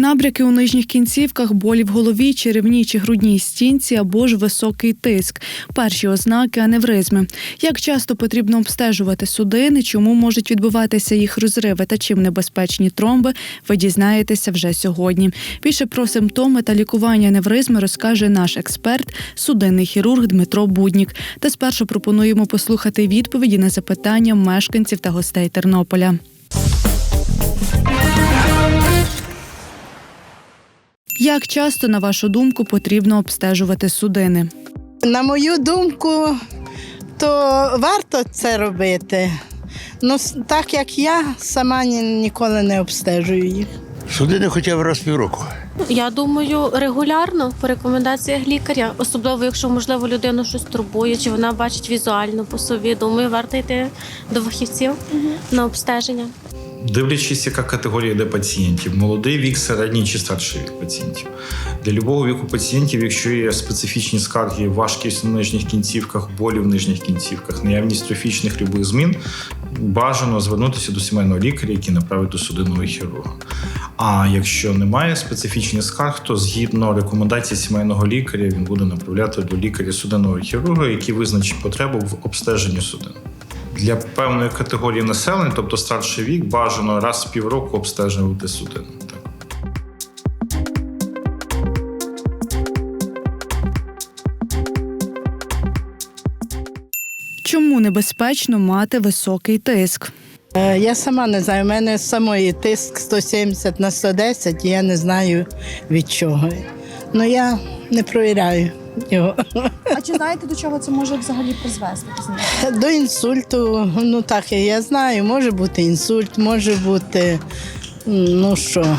Набряки у нижніх кінцівках, болі в голові, черевній чи грудній стінці або ж високий тиск. Перші ознаки аневризми. Як часто потрібно обстежувати судини, чому можуть відбуватися їх розриви та чим небезпечні тромби, ви дізнаєтеся вже сьогодні. Більше про симптоми та лікування аневризми розкаже наш експерт, судинний хірург Дмитро Буднік. Та спершу пропонуємо послухати відповіді на запитання мешканців та гостей Тернополя. Як часто, на вашу думку, потрібно обстежувати судини? На мою думку, то варто це робити. Ну, так як я сама ні- ніколи не обстежую їх. Судини хоча б раз в півроку. Я думаю, регулярно по рекомендаціях лікаря, особливо якщо можливо людину щось турбує, чи вона бачить візуально по собі. Думаю, варто йти до фахівців на обстеження. Дивлячись, яка категорія йде пацієнтів, молодий вік, середній чи старший вік пацієнтів. Для любого віку пацієнтів, якщо є специфічні скарги, важкість в нижніх кінцівках, болі в нижніх кінцівках, наявність трофічних любих змін, бажано звернутися до сімейного лікаря, який направить до судинного хірурга. А якщо немає специфічних скарг, то згідно рекомендацій сімейного лікаря він буде направляти до лікаря судинного хірурга, який визначить потребу в обстеженні судин. Для певної категорії населення, тобто старший вік, бажано раз в півроку обстежувати судину. Чому небезпечно мати високий тиск? Е, Я сама не знаю, у мене самої тиск 170 на 110, і я не знаю від чого. Ну я не провіряю його. А чи знаєте, до чого це може взагалі призвести? До інсульту, ну так я знаю, може бути інсульт, може бути, ну що,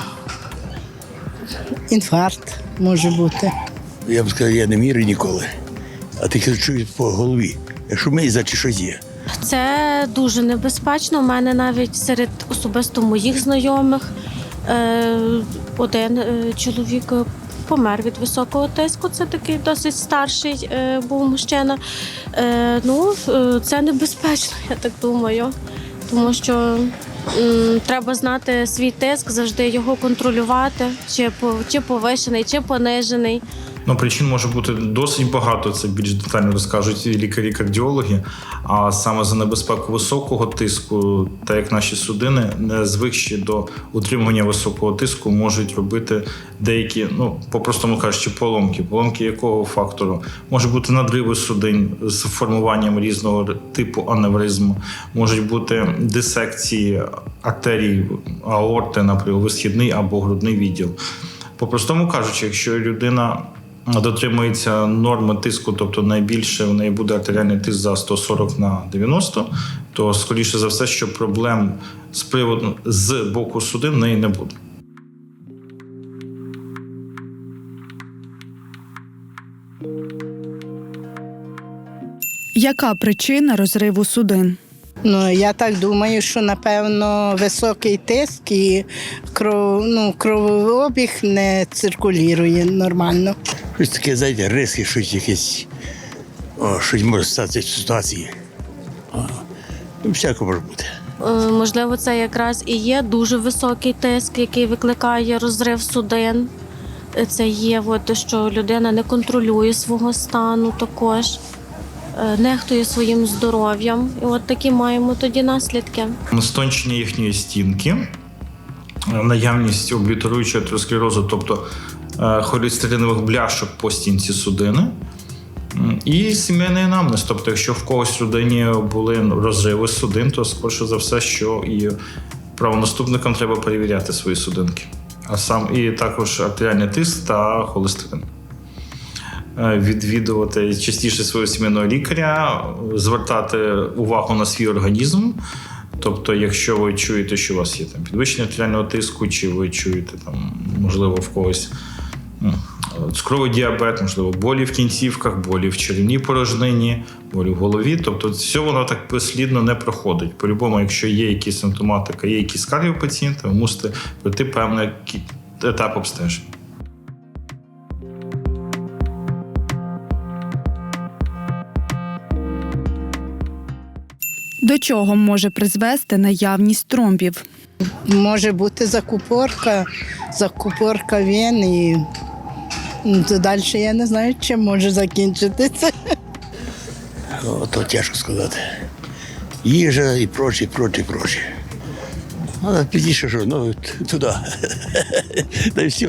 інфаркт може бути. Я б сказав, я не мірю ніколи. А тільки чую по голові. Якщо миза чи щось є. Це дуже небезпечно. У мене навіть серед особисто моїх знайомих е, один е, чоловік помер від високого тиску. Це такий досить старший е, був мужчина. Е, ну, е, це небезпечно, я так думаю. Тому що треба знати свій тиск, завжди його контролювати, чи повишений, чи понижений. Ну, причин може бути досить багато. Це більш детально розкажуть лікарі-кардіологи. А саме за небезпеку високого тиску, та як наші судини не звикші до утримування високого тиску, можуть робити деякі, ну по-простому кажучи, поломки. Поломки якого фактору може бути надриви судин з формуванням різного типу аневризму, можуть бути дисекції артерій аорти, наприклад, висхідний або грудний відділ. По-простому кажучи, якщо людина дотримується норми тиску, тобто найбільше в неї буде артеріальний тиск за 140 на 90, то скоріше за все, що проблем з приводу з боку судин в неї не буде. Яка причина розриву судин? Ну, я так думаю, що напевно високий тиск і кров, ну, кровообіг не циркулює нормально. Щось таке, знаєте, риски, щось якесь. О, щось може статися в ситуації. О, ну, всяко може бути. Е, Можливо, це якраз і є дуже високий тиск, який викликає розрив судин. Е, Це є, от, що людина не контролює свого стану також, е, нехтує своїм здоров'ям. І от такі маємо тоді наслідки. Стончення їхньої стінки, наявність облітеруючого атеросклерозу, тобто е, холестеринових бляшок по стінці судини. І сімейний анамнез. Тобто, якщо в когось людині були розриви судин, то скоріше за все, що і правонаступникам треба перевіряти свої судинки. А сам і також артеріальний тиск та холестерин. Е, Відвідувати частіше свого сімейного лікаря, звертати увагу на свій організм. Тобто, якщо ви чуєте, що у вас є там підвищення артеріального тиску, чи ви чуєте там, можливо, в когось цукровий діабет, можливо, болі в кінцівках, болі в черевній порожнині, болі в голові. Тобто, все воно так безслідно не проходить. По-любому, якщо є якісь симптоматика, є якісь скарги у пацієнта, ви мусите пройти певний етап обстеження. До чого може призвести наявність тромбів? Може бути закупорка, закупорка вен і ну, далі я не знаю, чим може закінчитися. О, тяжко сказати. Їжа і прочі, прочі, прочі. А підійшов, ну, туди. Та й все.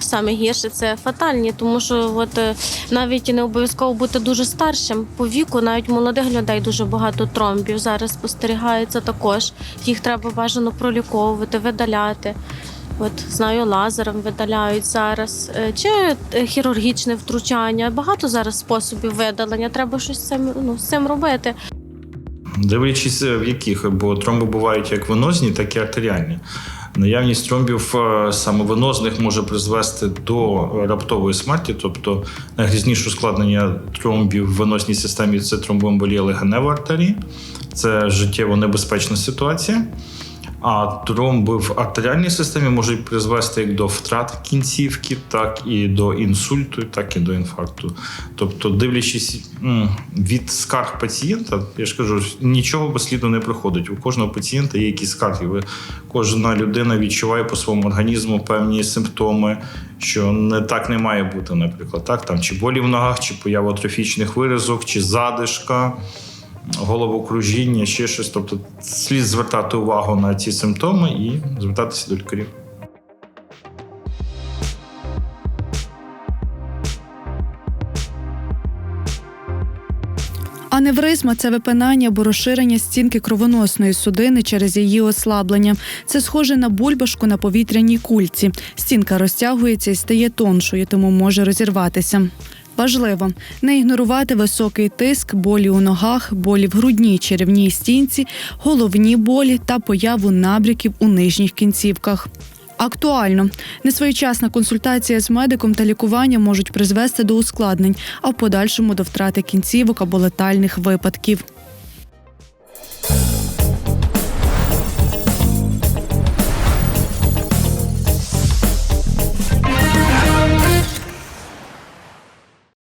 Саме гірше це фатальні, тому що от е, навіть не обов'язково бути дуже старшим по віку, навіть молодих людей дуже багато тромбів зараз спостерігається також. Їх треба бажано проліковувати, видаляти. От знаю, лазером видаляють зараз, Е, чи е, хірургічне втручання. Багато зараз способів видалення. Треба щось з цим, ну, з цим робити. Дивлячись, в яких, бо тромби бувають як венозні, так і артеріальні. Наявність тромбів самовинозних саме венозних може призвести до раптової смерті, тобто найгрізніше ускладнення тромбів в виносній системі це тромбоемболія легеневої артерії. Це життєво небезпечна ситуація. А тромби в артеріальній системі можуть призвести як до втрат кінцівки, так і до інсульту, так і до інфаркту. Тобто, дивлячись від скарг пацієнта, я ж кажу, нічого безслідно не проходить. У кожного пацієнта є якісь скарги. Кожна людина відчуває по своєму організму певні симптоми, що не так не має бути, наприклад, так там чи болі в ногах, чи поява трофічних виразок, чи задишка головокружіння, ще щось. Тобто слід звертати увагу на ці симптоми і звертатися до лікарів. Аневризма це випинання або розширення стінки кровоносної судини через її ослаблення. Це схоже на бульбашку на повітряній кульці. Стінка розтягується і стає тоншою, тому може розірватися. Важливо не ігнорувати високий тиск, болі у ногах, болі в грудній черевній стінці, головні болі та появу набряків у нижніх кінцівках. Актуально несвоєчасна консультація з медиком та лікування можуть призвести до ускладнень, а в подальшому до втрати кінцівок або летальних випадків.